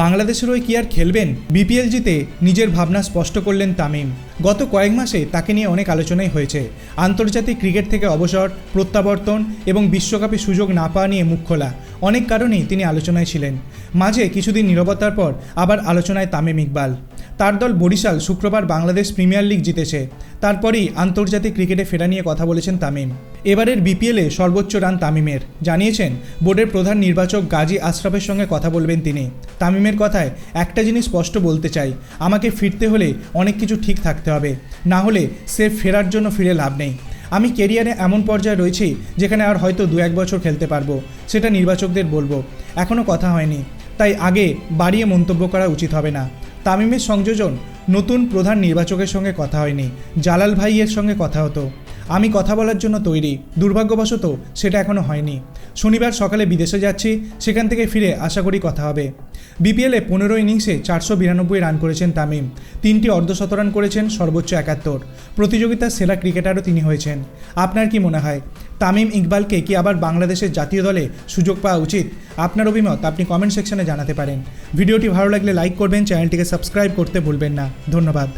বাংলাদেশের হয়ে কি আর খেলবেন? বিপিএল জিতে নিজের ভাবনা স্পষ্ট করলেন তামিম। গত কয়েক মাসে তাকে নিয়ে অনেক আলোচনাই হয়েছে। আন্তর্জাতিক ক্রিকেট থেকে অবসর, প্রত্যাবর্তন এবং বিশ্বকাপে সুযোগ না পাওয়া নিয়ে মুখ খোলা। অনেক কারণেই তিনি আলোচনায় ছিলেন। মাঝে কিছুদিন নীরবতার পর আবার আলোচনায় তামিম ইকবাল। তার দল বরিশাল শুক্রবার বাংলাদেশ প্রিমিয়ার লিগ জিতেছে। তারপরেই আন্তর্জাতিক ক্রিকেটে ফেরা নিয়ে কথা বলেছেন তামিম। এবারের বিপিএলে সর্বোচ্চ রান তামিমের। জানিয়েছেন, বোর্ডের প্রধান নির্বাচক গাজী আশরাফের সঙ্গে কথা বলবেন তিনি। তামিমের কথায় একটা জিনিস স্পষ্ট বলতে চাই। আমাকে ফিরতে হলে অনেক কিছু ঠিক থাকতে হবে। না হলে সে ফেরার জন্য ফিরে লাভ নেই। আমি কেরিয়ারে এমন পর্যায়ে রয়েছি যেখানে আর হয়তো দু এক বছর খেলতে পারব, সেটা নির্বাচকদের বলব। এখনও কথা হয়নি। তাই আগে বাড়িয়ে মন্তব্য করা উচিত হবে না। তামিমের সংযোজন নতুন প্রধান নির্বাচকের সঙ্গে কথা হয়নি। জালাল ভাইয়ের সঙ্গে কথা হতো। আমি কথা বলার জন্য তৈরি। দুর্ভাগ্যবশত সেটা এখনও হয়নি। শনিবার সকালে বিদেশে যাচ্ছি, সেখান থেকে ফিরে আশা করি কথা হবে। বিপিএলে পনেরো ইনিংসে চারশো বিরানব্বই রান করেছেন তামিম। তিনটি অর্ধশতরান করেছেন সর্বোচ্চ একাত্তর। প্রতিযোগিতার সেরা ক্রিকেটারও তিনি হয়েছেন। আপনার কি মনে হয়? তামিম ইকবালকে কি আবার বাংলাদেশের জাতীয় দলে সুযোগ পাওয়া উচিত? আপনার অভিমত আপনি কমেন্ট সেকশনে জানাতে পারেন। ভিডিওটি ভালো লাগলে লাইক করবেন চ্যানেলটিকে সাবস্ক্রাইব করতে ভুলবেন না। ধন্যবাদ।